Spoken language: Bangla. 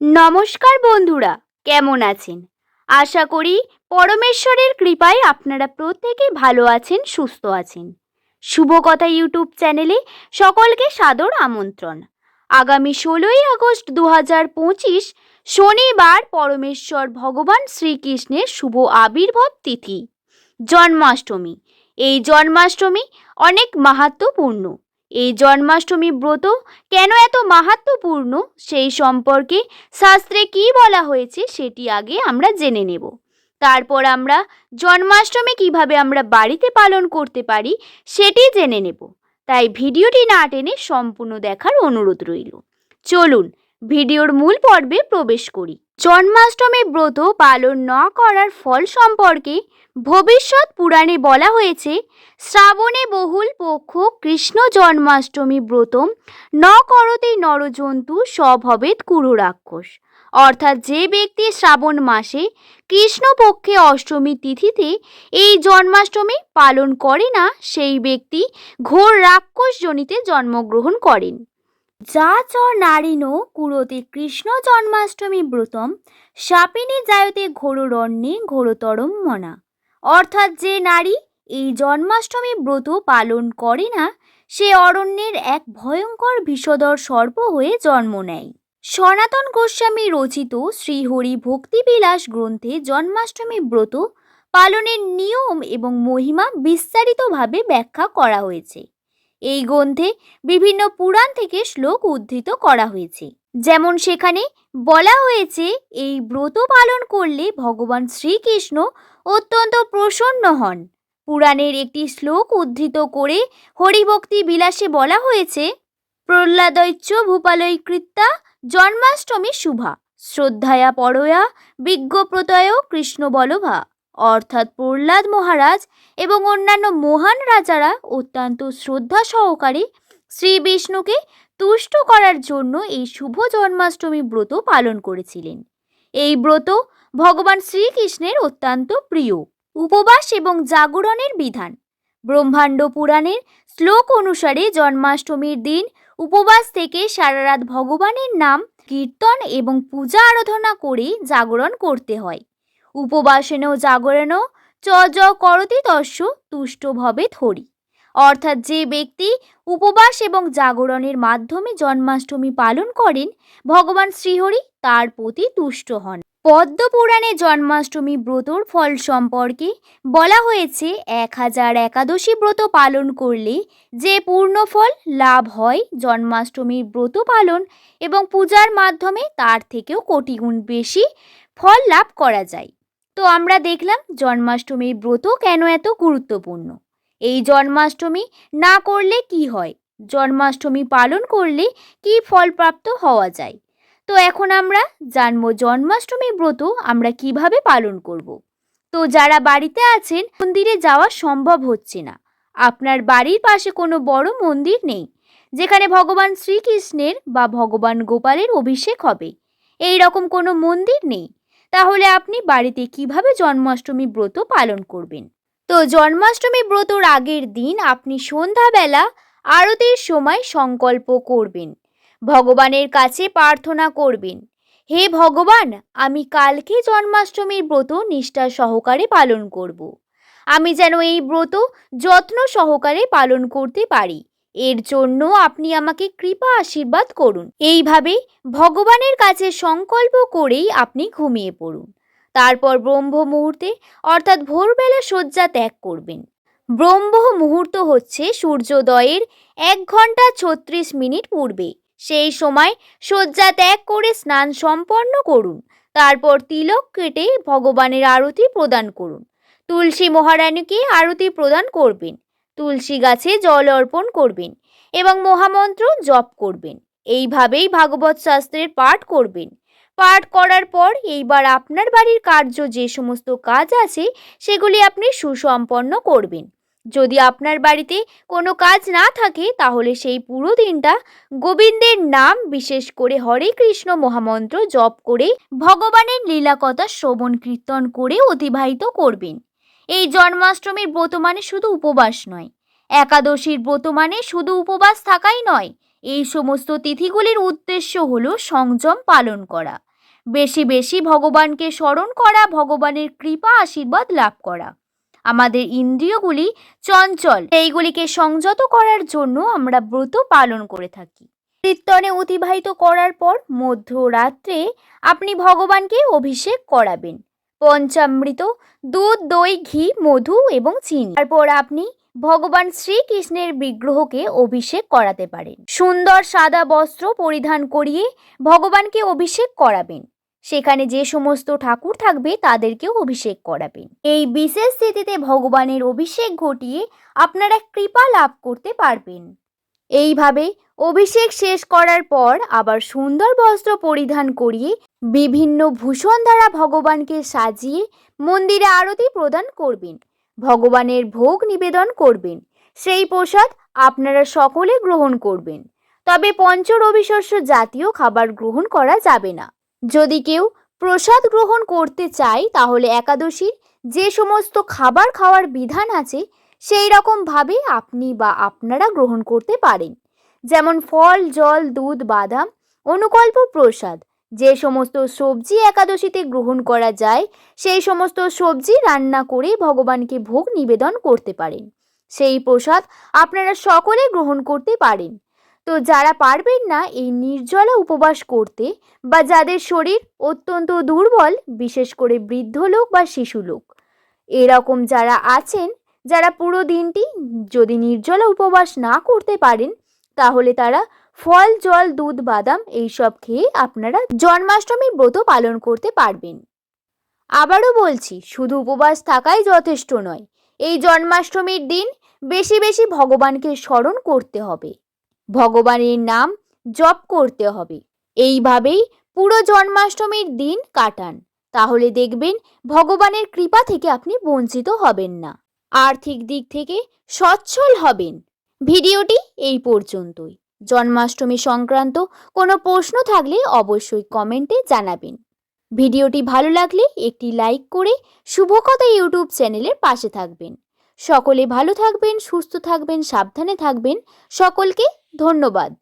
নমস্কার বন্ধুরা, কেমন আছেন? আশা করি পরমেশ্বরের কৃপায় আপনারা প্রত্যেকে ভালো আছেন, সুস্থ আছেন। শুভ কথা ইউটিউব চ্যানেলে সকলকে সাদর আমন্ত্রণ। আগামী ষোলোই আগস্ট দু হাজার পঁচিশ, শনিবার পরমেশ্বর ভগবান শ্রীকৃষ্ণের শুভ আবির্ভাব তিথি, জন্মাষ্টমী। এই জন্মাষ্টমী অনেক মাহাত্ম্যপূর্ণ এই জন্মাষ্টমী ব্রত কেন এত মাহাত্ম্যপূর্ণ? সেই সম্পর্কে শাস্ত্রে কি বলা হয়েছে সেটি আগে আমরা জেনে নেব। তারপর আমরা জন্মাষ্টমী কীভাবে আমরা বাড়িতে পালন করতে পারি সেটি জেনে নেব। তাই ভিডিওটি না টেনে সম্পূর্ণ দেখার অনুরোধ রইল। চলুন, ভিডিওর মূল পর্বে প্রবেশ করি। জন্মাষ্টমী ব্রত পালন না করার ফল সম্পর্কে ভবিষ্যৎ পুরাণে বলা হয়েছে, শ্রাবণে বহুল পক্ষ কৃষ্ণ জন্মাষ্টমী ব্রতম, ন করতে নরজন্তু স্বভবেদ কুরু রাক্ষস অর্থাৎ যে ব্যক্তি শ্রাবণ মাসে কৃষ্ণপক্ষে অষ্টমী তিথিতে এই জন্মাষ্টমী পালন করে না, সেই ব্যক্তি ঘোর রাক্ষস জনিতে জন্মগ্রহণ করেন। যা চ নারীণ কুরতে কৃষ্ণ জন্মাষ্টমী ব্রতম সাপিনী জায়তে ঘোররণ্যে ঘোরতরম মনা। অর্থাৎ যে নারী এই জন্মাষ্টমী ব্রত পালন করে না, সে অরণ্যের এক ভয়ঙ্কর বিষধর সর্প হয়ে জন্ম নেয়। সনাতন গোস্বামী রচিত শ্রীহরি ভক্তিবিলাস গ্রন্থে জন্মাষ্টমী ব্রত পালনের নিয়ম এবং মহিমা বিস্তারিতভাবে ব্যাখ্যা করা হয়েছে। এই গ্রন্থে বিভিন্ন পুরাণ থেকে শ্লোক উদ্ধৃত করা হয়েছে। যেমন সেখানে বলা হয়েছে, এই ব্রত পালন করলে ভগবান শ্রীকৃষ্ণ অত্যন্ত প্রসন্ন হন। পুরাণের একটি শ্লোক উদ্ধৃত করে হরিভক্তি বিলাসে বলা হয়েছে, প্রহ্লাদৈচ্য ভূপালয় কৃত্যা জন্মাষ্টমী শুভা। শ্রদ্ধায়া পরয়া বিজ্ঞপ্রতয় কৃষ্ণ বলভা অর্থাৎ প্রহ্লাদ মহারাজ এবং অন্যান্য মহান রাজারা অত্যন্ত শ্রদ্ধা সহকারে শ্রী বিষ্ণুকে তুষ্ট করার জন্য এই শুভ জন্মাষ্টমী ব্রত পালন করেছিলেন। এই ব্রত ভগবান শ্রীকৃষ্ণের অত্যন্ত প্রিয়। উপবাস এবং জাগরণের বিধান। ব্রহ্মাণ্ড পুরাণের শ্লোক অনুসারে জন্মাষ্টমীর দিন উপবাস থেকে সারা রাত ভগবানের নাম, কীর্তন এবং পূজা আরাধনা করে জাগরণ করতে হয়। উপবাসেনও জাগরণও চ জ করতি তস্য তুষ্ট ভবে হরি অর্থাৎ যে ব্যক্তি উপবাস এবং জাগরণের মাধ্যমে জন্মাষ্টমী পালন করেন, ভগবান শ্রীহরি তার প্রতি তুষ্ট হন। পদ্ম পুরাণে জন্মাষ্টমী ব্রতর ফল সম্পর্কে বলা হয়েছে, এক হাজার একাদশী ব্রত পালন করলে যে পূর্ণ ফল লাভ হয় জন্মাষ্টমীর ব্রত পালন এবং পূজার মাধ্যমে, তার থেকেও কোটি গুণ বেশি ফল লাভ করা যায়। তো আমরা দেখলাম জন্মাষ্টমীর ব্রত কেন এত গুরুত্বপূর্ণ? এই জন্মাষ্টমী না করলে কি হয়? জন্মাষ্টমী পালন করলে কি ফলপ্রাপ্ত হওয়া যায়? তো এখন আমরা জানব জন্মাষ্টমী ব্রত আমরা কীভাবে পালন করব। তো যারা বাড়িতে আছেন, মন্দিরে যাওয়া সম্ভব হচ্ছে না। আপনার বাড়ির পাশে কোনো বড় মন্দির নেই, যেখানে ভগবান শ্রীকৃষ্ণের বা ভগবান গোপালের অভিষেক হবে। এই রকম কোনো মন্দির নেই। তাহলে আপনি বাড়িতে কীভাবে জন্মাষ্টমী ব্রত পালন করবেন? তো জন্মাষ্টমী ব্রতর আগের দিন আপনি সন্ধ্যাবেলা আরতির সময় সংকল্প করবেন। ভগবানের কাছে প্রার্থনা করবেন, হে ভগবান, আমি কালকে জন্মাষ্টমীর ব্রত নিষ্ঠা সহকারে পালন করব। আমি যেন এই ব্রত যত্ন সহকারে পালন করতে পারি। এর জন্য আপনি আমাকে কৃপা আশীর্বাদ করুন। এইভাবে ভগবানের কাছে সংকল্প করেই আপনি ঘুমিয়ে পড়ুন। তারপর ব্রহ্ম মুহূর্তে, অর্থাৎ ভোরবেলা শয্যা ত্যাগ করবেন। ব্রহ্ম মুহূর্ত হচ্ছে সূর্যোদয়ের এক ঘণ্টা ছত্রিশ মিনিট পূর্বে। সেই সময় শয্যা ত্যাগ করে স্নান সম্পন্ন করুন। তারপর তিলক কেটে ভগবানের আরতি প্রদান করুন। তুলসী মহারানীকে আরতি প্রদান করবেন। তুলসী গাছে জল অর্পণ করবেন এবং মহামন্ত্র জপ করবেন। এইভাবেই ভাগবত শাস্ত্রের পাঠ করবেন। পাঠ করার পর এইবার আপনার বাড়ির কার্য যে সমস্ত কাজ আছে, সেগুলি আপনি সুসম্পন্ন করবেন। যদি আপনার বাড়িতে কোনো কাজ না থাকে, তাহলে সেই পুরো দিনটা গোবিন্দের নাম বিশেষ করে হরে কৃষ্ণ মহামন্ত্র জপ করে ভগবানের লীলাকথা শ্রবণ কীর্তন করে অতিবাহিত করবেন। এই জন্মাষ্টমীর ব্রত মানে শুধু উপবাস নয়। একাদশীর ব্রত মানে শুধু উপবাস থাকাই নয়, এই সমস্ত তিথিগুলির উদ্দেশ্য হল সংযম পালন করা। বেশি বেশি ভগবানকে স্মরণ করা, ভগবানের কৃপা, আশীর্বাদ লাভ করা। আমাদের ইন্দ্রিয়গুলি চঞ্চল এইগুলিকে সংযত করার জন্য আমরা ব্রত পালন করে থাকি। কীর্তনে অতিবাহিত করার পর মধ্যরাত্রে আপনি ভগবানকে অভিষেক করাবেন। পঞ্চামৃত, দুধ, দই, ঘি, মধু এবং চিনি। তারপর আপনি ভগবান শ্রীকৃষ্ণের বিগ্রহকে অভিষেক করাতে পারেন। সুন্দর সাদা বস্ত্র পরিধান করিয়ে ভগবানকে অভিষেক করাবেন। সেখানে যে সমস্ত ঠাকুর থাকবে তাদেরকেও অভিষেক করাবেন। এই বিশেষ স্থিতিতে ভগবানের অভিষেক ঘটিয়ে আপনারা কৃপা লাভ করতে পারবেন। এইভাবে অভিষেক শেষ করার পর আবার সুন্দর বস্ত্র পরিধান করিয়ে বিভিন্ন ভূষণ দ্বারা ভগবানকে সাজিয়ে মন্দিরে আরতি প্রদান করবেন, ভগবানের ভোগ নিবেদন করবেন। সেই প্রসাদ আপনারা সকলে গ্রহণ করবেন। তবে পঞ্চ রবিশস্য জাতীয় খাবার গ্রহণ করা যাবে না। যদি কেউ প্রসাদ গ্রহণ করতে চায়, তাহলে একাদশীর যে সমস্ত খাবার খাওয়ার বিধান আছে সেই রকমভাবে আপনি বা আপনারা গ্রহণ করতে পারেন। যেমন ফল, জল, দুধ, বাদাম, অনুকল্প, প্রসাদ। যে সমস্ত সবজি একাদশীতে গ্রহণ করা যায়, সেই সমস্ত সবজি রান্না করে ভগবানকে ভোগ নিবেদন করতে পারেন। সেই প্রসাদ আপনারা সকলে গ্রহণ করতে পারেন। তো যারা পারবেন না এই নির্জলা উপবাস করতে বা যাদের শরীর অত্যন্ত দুর্বল, বিশেষ করে বৃদ্ধ লোক বা শিশু লোক এরকম যারা আছেন যারা পুরো দিনটি যদি নির্জলা উপবাস না করতে পারেন, তাহলে তারা ফল, জল, দুধ, বাদাম এইসব খেয়ে আপনারা জন্মাষ্টমীর ব্রত পালন করতে পারবেন। আবারও বলছি, শুধু উপবাস থাকাই যথেষ্ট নয়, এই জন্মাষ্টমীর দিন বেশি বেশি ভগবানকে স্মরণ করতে হবে। ভগবানের নাম জপ করতে হবে। এইভাবেই পুরো জন্মাষ্টমীর দিন কাটান, তাহলে দেখবেন ভগবানের কৃপা থেকে আপনি বঞ্চিত হবেন না। আর্থিক দিক থেকে সচ্ছল হবেন। ভিডিওটি এই পর্যন্তই। জন্মাষ্টমী সংক্রান্ত কোনো প্রশ্ন থাকলে অবশ্যই কমেন্টে জানাবেন। ভিডিওটি ভালো লাগলে একটি লাইক করে শুভকথা ইউটিউব চ্যানেলের পাশে থাকবেন। সকলে ভালো থাকবেন, সুস্থ থাকবেন, সাবধানে থাকবেন। সকলকে ধন্যবাদ।